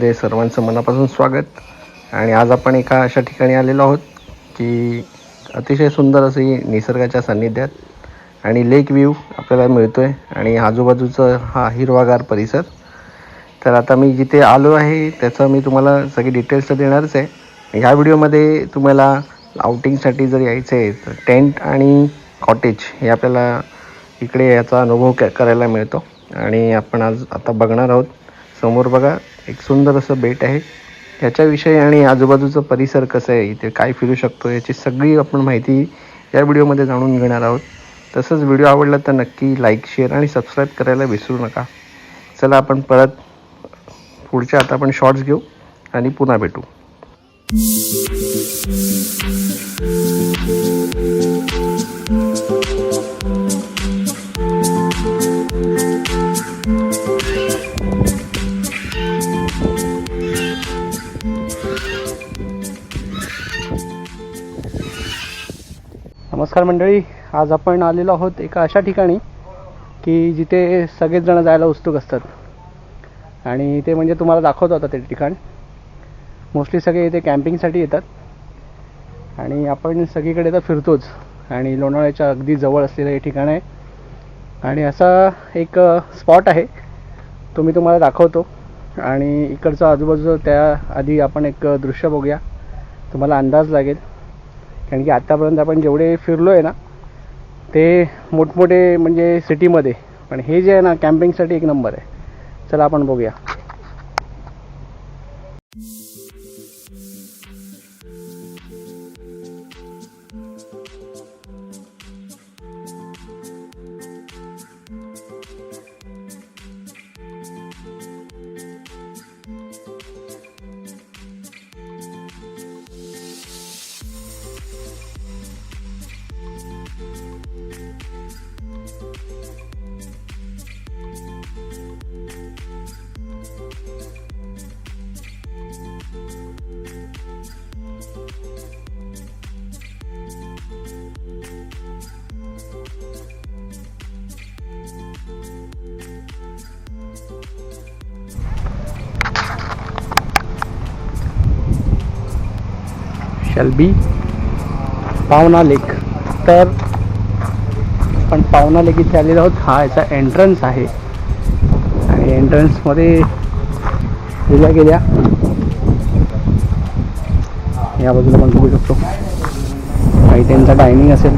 ते सर्वांचं मनापासून स्वागत. आणि आज आपण एका अशा ठिकाणी आलेलो आहोत की अतिशय सुंदर असं निसर्गाच्या सान्निध्यात आणि लेक व्ह्यू आपल्याला मिळतो आहे आणि आजूबाजूचं हा हिरवागार परिसर. तर आता मी जिथे आलो आहे त्याचं मी तुम्हाला सगळी डिटेल्स तर देणारच आहे. ह्या व्हिडिओमध्ये तुम्हाला आउटिंगसाठी जर यायचं आहे तर टेंट आणि कॉटेज हे आपल्याला इकडे याचा अनुभव क करायला मिळतो. आणि आपण आज आता बघणार आहोत. समोर बघा एक सुंदर असं बेट आहे. याच्याविषयी आणि आजूबाजूचं परिसर कसं आहे इथे काय फिरू शकतो याची सगळी आपण माहिती या व्हिडिओमध्ये जाणून घेणार आहोत. तसंच व्हिडिओ आवडला तर नक्की लाईक शेअर आणि सबस्क्राईब करायला विसरू नका. चला आपण परत पुढच्या आता आपण शॉर्ट्स घेऊ आणि पुन्हा भेटू. नमस्कार मंडळी आज आपण आलेलो आहोत एका अशा ठिकाणी की जिथे सगळेच जण जायला उत्सुक असतात. आणि ते म्हणजे तुम्हाला दाखवतो आता ते ठिकाण. मोस्टली सगळे इथे कॅम्पिंगसाठी येतात. आणि आपण सगळीकडे तर फिरतोच. आणि लोणावळ्याच्या अगदी जवळ असलेलं हे ठिकाण आहे. आणि असा एक स्पॉट आहे. तो मी तुम्हाला दाखवतो. आणि इकडचं आजूबाजूचं त्याआधी आपण एक दृश्य बघूया. तुम्हाला अंदाज लागेल. कारण की आत्तापर्यंत आपण जेवढे फिरलो आहे ना ते मोठमोठे म्हणजे सिटीमध्ये पण हे जे आहे ना कॅम्पिंगसाठी एक नंबर आहे. चला आपण बघूया. शॅल्बी पावना लेक. तर पण पावना लेक इथे आलेलो आहोत. हा याचा एंट्रन्स आहे. आणि एंट्रन्समध्ये गेल्या गेल्या या बाजूला पण बघू शकतो. आणि त्यांचा डायनिंग असेल.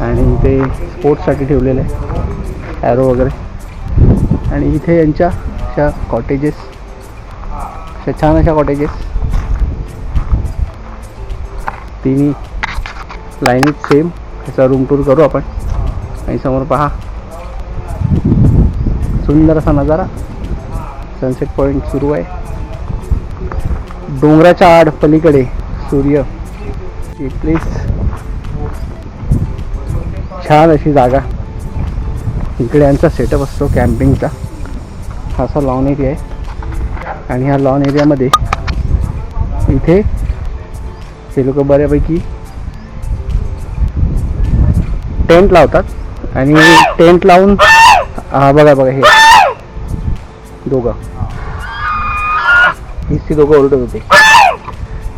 आणि ते स्पोर्ट्ससाठी ठेवलेलं आहे. ॲरो वगैरे. आणि इथे यांच्या अशा कॉटेजेस अशा छान अशा कॉटेजेस तिन्ही लाईनीत सेम ह्याचा रूम टूर करू आपण. आणि समोर पहा. सुंदर असा नजारा. सनसेट पॉईंट सुरू आहे. डोंगराच्या आड पलीकडे सूर्य. ही प्लेस छान अशी जागा. इकडे यांचा सेटअप असतो कॅम्पिंगचा असा लॉन एरिया आहे. आणि ह्या लॉन एरियामध्ये इथे ते लोक बऱ्यापैकी टेंट लावतात आणि टेंट लावून हा बघा बघा हे. दोघं. हीच ती दोघं ओरडत होते.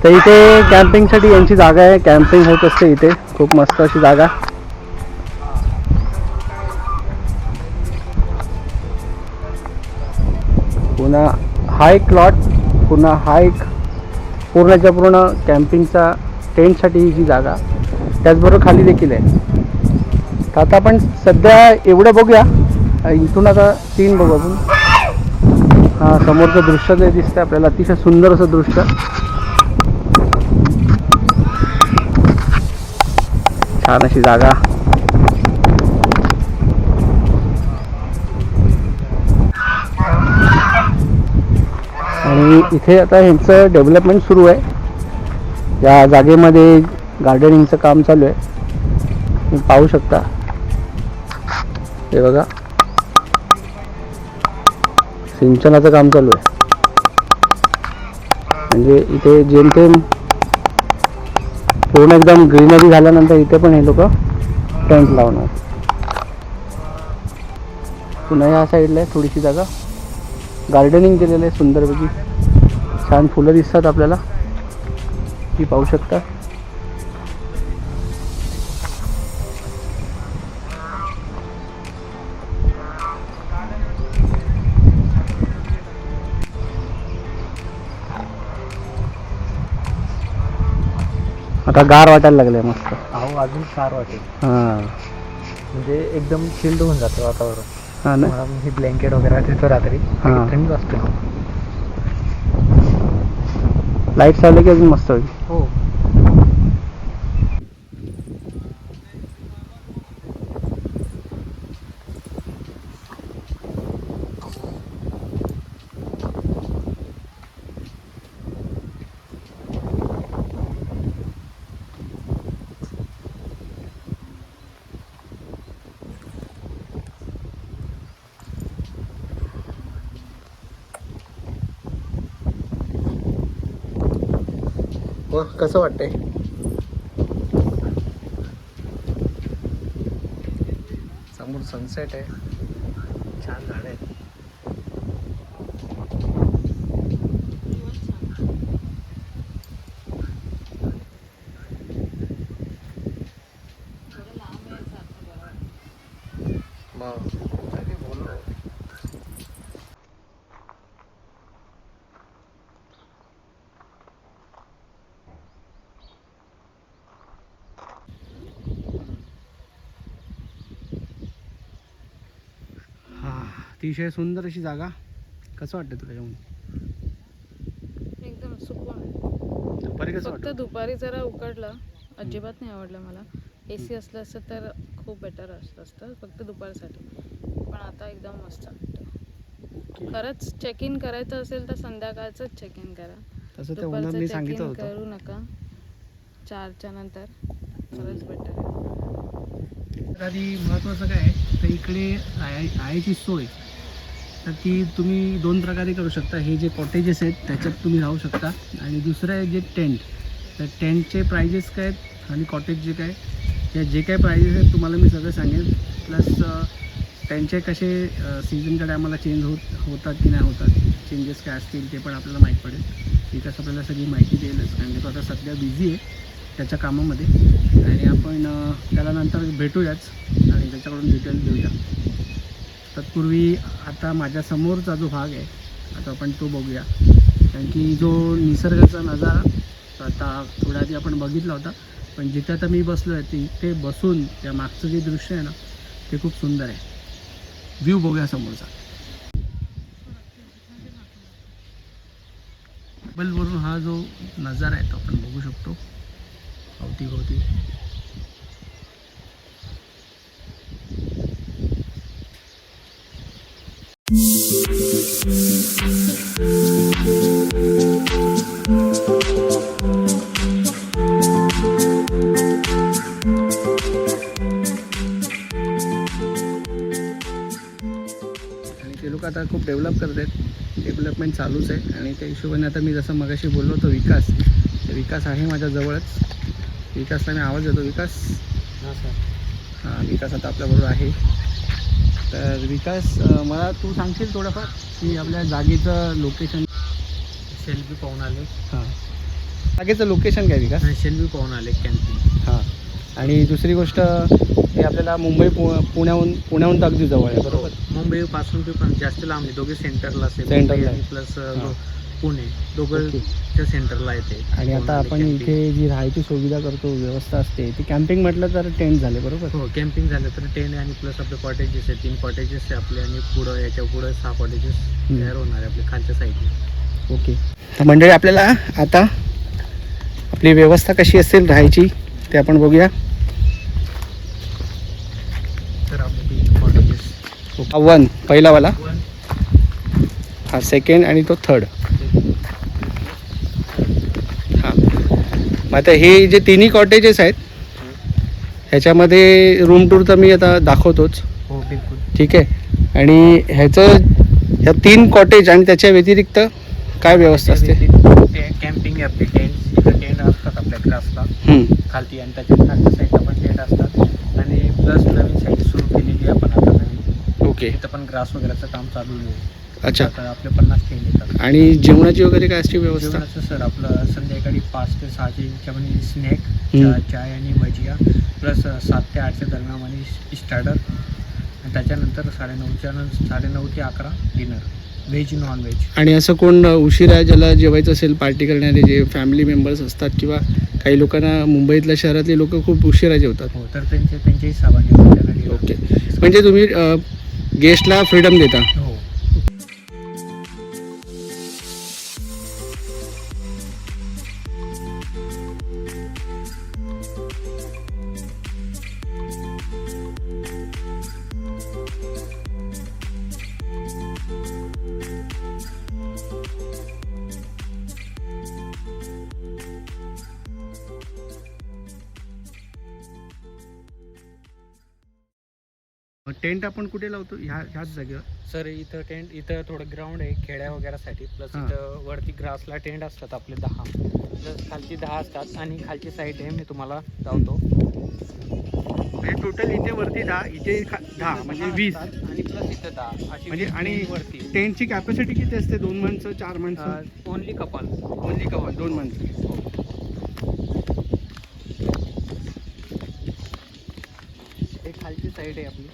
तर इथे कॅम्पिंगसाठी यांची जागा आहे. कॅम्पिंग होत असते इथे. खूप मस्त अशी जागा. पुन्हा हा एक प्लॉट पुन्हा हा एक पूर्णच्या पूर्ण कॅम्पिंगचा टेंटसाठी ही जी जागा त्याचबरोबर खाली देखील आहे. तर आता आपण सध्या एवढं बघूया. इथून आता तीन बघू आपण. हां समोरचं दृश्य जे दिसतंय आपल्याला अतिशय सुंदर असं दृश्य. छान अशी जागा. आणि इथे आता ह्यांचं डेव्हलपमेंट सुरू आहे. या जागेमध्ये गार्डनिंगचं काम चालू आहे. तुम्ही पाहू शकता. हे बघा. सिंचनाचं काम चालू आहे. म्हणजे इथे जेमतेम पूर्ण एकदम ग्रीनरी झाल्यानंतर इथे पण हे लोक टेंट लावणार. पुन्हा या साईडला आहे थोडीशी जागा. गार्डनिंग केलेलं आहे सुंदरपैकी. छान फुलं दिसतात आपल्याला. ती पाहू शकता. आता गार वाटायला लागले मस्त. अहो अजून फार वाटेल. हां. म्हणजे एकदम चिल्ड होऊन जातं वातावरण. हां ना? हे ब्लँकेट वगैरे देतो रात्री. हा. थंड वाजतो. लाइट चालले की अजून मस्त होईल हो हो कसं वाटतंय. समोर सनसेट आहे. छान झाड आहेत. अतिशय सुंदर अशी जागा. कसं वाटतं तुला येऊन? एकदम सुकून दुपारी कसं फक्त दुपारी जरा उकडलं. अजिबात नाही आवडलं मला. ए सी असलं असतं तर खूप बेटर असलं असतं. फक्त दुपारसाठी. पण आता एकदम मस्त वाटतं. खरंच चेक इन करायचं असेल तर संध्याकाळचंच चेक इन करा. तसं त्या ओनरनी सांगितलं होतं. करू नका. चारच्या नंतर. खरंच बेटर आहे. आधी महत्त्वाचं काय आहे? तर इकडे राहाय राहायची सोय. तर ती तुम्ही दोन प्रकारे करू शकता. हे जे कॉटेजेस आहेत त्याच्यात तुम्ही राहू शकता. आणि दुसरं आहे जे टेंट तर टेंटचे प्रायजेस काय आहेत आणि कॉटेज जे काय या जे काय प्रायजेस आहेत तुम्हाला मी सगळं सांगेन. प्लस त्यांचे कसे सीझनच्या टायमाला चेंज होत होतात की नाही होतात चेंजेस काय असतील ते पण आपल्याला माहीत पडेल. विकास आपल्याला सगळी माहिती देईलच. कारण की तो आता सध्या बिझी आहे त्याच्या कामामध्ये. आणि आपण त्याला नंतर भेटूयाच. आणि त्याच्याकडून डिटेल्स घेऊया. तत्पूर्वी आता माझ्यासमोरचा जो भाग आहे आता आपण तो बघूया. कारण की जो निसर्गाचा नजारा आता थोड्या आधी आपण बघितला होता. पण जिथे आता मी बसलो आहे तिथे बसून त्या मागचं जे दृश्य आहे ना ते खूप सुंदर आहे. व्ह्यू बघूया समोरचा. मोबाईलवरून हा जो नजारा आहे तो आपण बघू शकतो. अवतीभोवती. ते लोक आता खूप डेव्हलप करत आहेत. डेव्हलपमेंट चालूच आहे. आणि त्या हिशोबाने आता मी जसं मगाशी बोललो होतो विकास. विकास आहे माझ्या जवळच. विकासला मी आवाज देतो. विकास? हां सर हां विकास आता आपल्याबरोबर आहे. तर विकास मला तू सांगशील थोडंफार की आपल्या जागेचं लोकेशन शेल्बी पाहून आले. हां. जागेचं लोकेशन काय विकास? शेल्बी पाहून आले कॅम्पिंग हां. आणि दुसरी गोष्ट हे आपल्याला मुंबई पु पुण्याहून पुण्याहून तर अगदी जवळ आहे बरोबर? मुंबई पासून ते पण जास्त लांब आहे. दोघे सेंटरला आहे. प्लस हां. पुणे दोघं ओके. त्या सेंटरला येते. आणि आता आपण इथे जी राहायची सुविधा करतो व्यवस्था असते ती कॅम्पिंग म्हटलं तर टेंट झाले बरोबर? हो कॅम्पिंग झालं तर टेन आणि प्लस आपले कॉटेजेस आहे तीन कॉटेजेस आहे आपले आणि पुढं याच्या पुढं सहा कॉटेजेस हम्म. तयार होणार आहे आपल्या खालच्या साईडला ओके. तर मंडळी आपल्याला आता आपली व्यवस्था कशी असेल राहायची ते आपण बघूया. तर आपले तीन कॉटेजेस वन पहिलावाला वन हा सेकंड आणि तो थर्ड हां मग आता हे जे तिन्ही कॉटेजेस आहेत ह्याच्यामध्ये रूम टूर तर मी आता दाखवतोच. हो बिलकुल. ठीक आहे? आणि ह्याचं ह्या तीन कॉटेज आणि त्याच्या व्यतिरिक्त काय व्यवस्था असते? कॅम्पिंग आपली टेंट टेंट असतात आपल्या हं. खालती आणि त्याच्या खालच्या साईडला पण टेंट असतात. आणि प्लस नवीन साईड सुरू केलेली आहे आपण आता नवीन ओके पण ग्रास वगैरेचं काम चालू आहे. अच्छा. तर आपले पन्नास येतात. आणि जेवणाची वगैरे काय असते व्यवस्था? जेवणाचं सर आपलं संध्याकाळी पाच ते सहाच्या ह्याच्यामध्ये स्नॅक हम्म. चाय आणि भजिया प्लस सात ते आठच्या दरम्यानमध्ये स्टार्टर आणि त्याच्यानंतर साडेनऊच्या नं- साडेनऊ ते अकरा डिनर व्हेज नॉन व्हेज आणि असं कोण उशिरा ज्याला जेवायचं असेल पार्टी करणारे जे फॅमिली मेंबर्स असतात किंवा काही लोकांना मुंबईतल्या शहरातले लोक खूप उशिरा जेवतात? हो तर त्यांचे त्यांच्या हिशोबाने त्यांना dinner. ओके म्हणजे तुम्ही गेस्टला फ्रीडम देता. टेंट आपण कुठे लावतो? ह्या ह्याच जागेवर? सर इथं टेंट इथं थोडं ग्राउंड आहे खेड्या वगैरेसाठी. प्लस हां. इथं वरती ग्रासला टेंट असतात आपले दहा. प्लस खालची दहा असतात आणि खालची साईड आहे मी तुम्हाला लावतो. म्हणजे टोटल इथे वरती दहा इथे दहा म्हणजे वीस. असतात आणि प्लस इथं दहा. अशी म्हणजे वीस आणि वरती. टेंटची कॅपॅसिटी किती असते? दोन माणसं चार माणसं? ओनली कपल ओनली कवर दोन माणसं हे खालची साईड आहे आपली.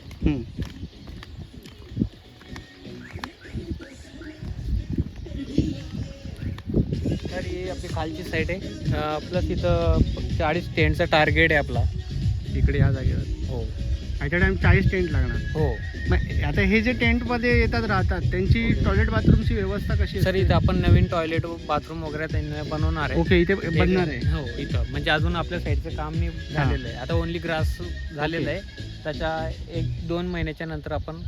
तर ही आपली खालची साईड आहे. प्लस इथं चाळीस टेंटचा टार्गेट आहे आपला. इकडे या जागेवर. हो. अ टाइम चाळीस टेंट लागणार. हो. मग आता हे जे टेंटमध्ये येतात राहतात त्यांची टॉयलेट बाथरूमची व्यवस्था कशी सर इथं आपण नवीन टॉयलेट बाथरूम वगैरे त्यांना बनवणार आहे. ओके इथे बनणार आहे. हो इथं. म्हणजे अजून आपल्या साईडचं काम नाही झालेलं आहे. आता ओनली ग्रास झालेलं आहे. त्याच्या एक दोन महिन्याच्या नंतर आपण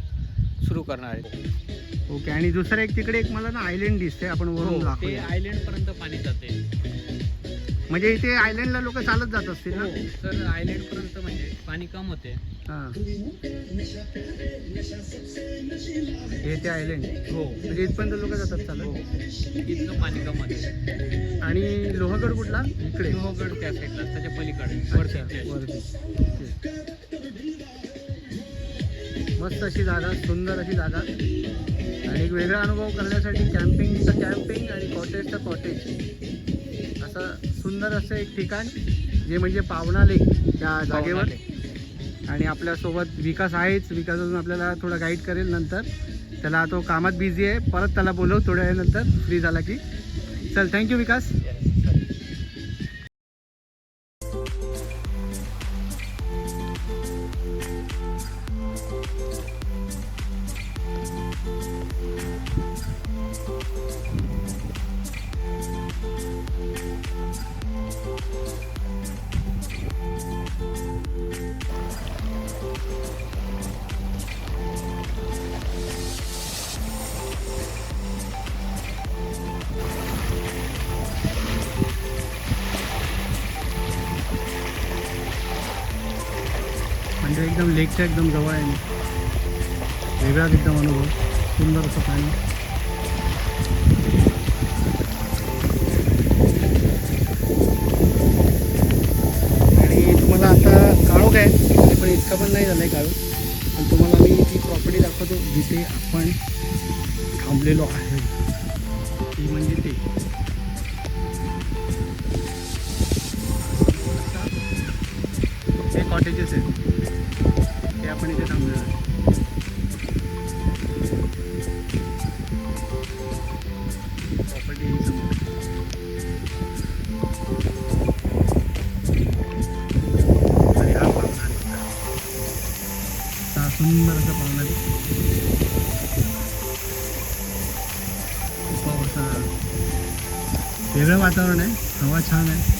सुरू करणार आहे. ओके आणि दुसरं एक तिकडे एक मला ना आयलंड दिसते आपण वरून हो, ते दाखवूया. आयलंड पर्यंत पाणी जाते. म्हणजे इथे आयलंडला लोक चालत जात असतील ना? हो सर आयलंड पर्यंत म्हणजे पाणी कम होते. हां. हे ते आयलंड हो. म्हणजे इथपर्यंत लोक जातात चालत? हो. इतकं पाणी कम होते. आणि लोहगड कुठला? इकडे. लोहगड त्या साईडला त्याच्या पलीकडे वरती. वरती. मस्त अशी जागा सुंदर अशी जागा. आणि एक वेगळा अनुभव करण्यासाठी कॅम्पिंगचं कॅम्पिंग आणि कॉटेजचं कॉटेज असं सुंदर असं एक ठिकाण जे म्हणजे पावना लेक त्या जागेवर. आणि आपल्यासोबत विकास आहेच. विकास अजून आपल्याला थोडा गाईड करेल नंतर. त्याला तो कामात बिझी आहे. परत त्याला बोलव थोड्या वेळानंतर. फ्री झाला की. चल थँक्यू विकास. म्हणजे एकदम लेकच्या एकदम जवळ आहे वेगळाच एकदम अनुभव. सुंदर असं पाणी. आणि तुम्हाला आता काळोख आहे पण इतका पण नाही झालं आहे काळोख पण तुम्हाला मी ती प्रॉपर्टी दाखवतो जिथे आपण थांबलेलो आहे हे कॉटेजेस आहेत. ते आपण इथे थांबलेलो आहे सुंदर असं पाहुणा खूप असा वेगळं वातावरण आहे. हवा छान आहे.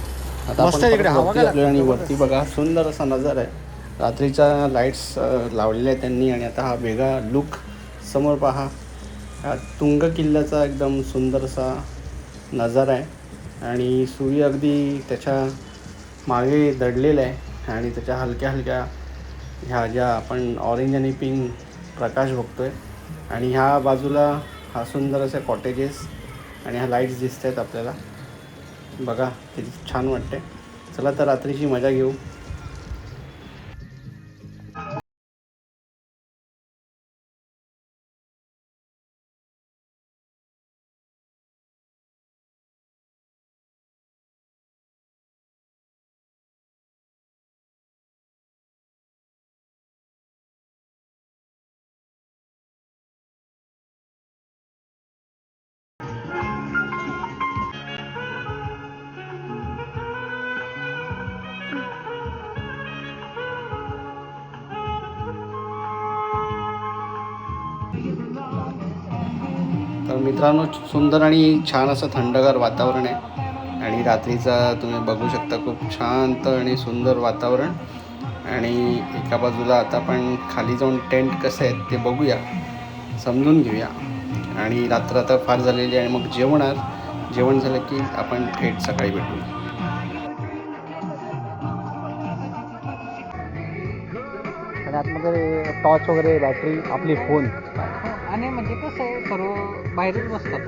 आता मस्त आपण आहे तिकडे, परत हवा वरती काय आलोय आणि? वरती बघा सुंदर असा नजर आहे. रात्रीच्या लाईट्स लावलेल्या आहेत त्यांनी आणि आता हा वेगळा लुक समोर पहा. हा तुंग किल्ल्याचा एकदम सुंदर असा नजारा आहे. आणि सूर्य अगदी त्याच्यामागे दडलेला आहे आणि त्याच्या हलक्या हलक्या ह्या ज्या आपण ऑरेंज आणि पिंक प्रकाश बघतोय. आणि ह्या बाजूला हा सुंदर असे कॉटेजेस आणि ह्या लाईट्स दिसत आहेत आपल्याला. बघा किती छान वाटते चला तर रात्रीची मजा घेऊ. मित्रांनो सुंदर आणि छान असं थंडगार वातावरण आहे. आणि रात्रीचा तुम्ही बघू शकता खूप शांत आणि सुंदर वातावरण. आणि एका बाजूला आता आपण खाली जाऊन टेंट कसं आहेत ते बघूया समजून घेऊया. आणि रात्र आता फार झालेली आहे आणि मग जेवणार. जेवण झालं की आपण थेट सकाळी भेटू आणि आतमध्ये टॉर्च वगैरे बॅटरी आपली फोन आणि म्हणजे कसं आहे सर्व बाहेरच बसतात.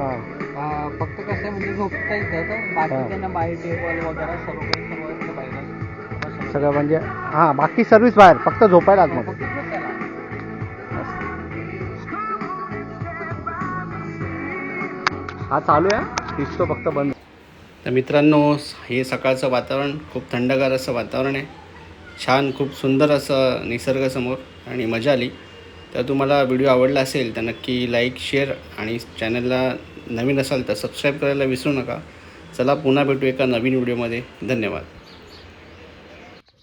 हां. फक्त कसं आहे म्हणजे झोपता येतं तर बाकी हा. त्यांना बाहेर टेबल वगैरे सर्व काही बसावं. सगळं म्हणजे हां बाकी सर्व्हिस बाहेर फक्त झोपायला बसायला. हा चालू आहे. दिसतो फक्त बंद. तर मित्रांनो हे सकाळचं वातावरण खूप थंडगार असं वातावरण आहे. छान खूप सुंदर असं निसर्गासमोर आणि मजा आली. तर तुम्हाला व्हिडिओ आवडला असेल तर नक्की लाईक शेअर आणि चॅनलला नवीन असाल तर सबस्क्राईब करायला विसरू नका. चला पुन्हा भेटू एका नवीन व्हिडिओमध्ये. धन्यवाद.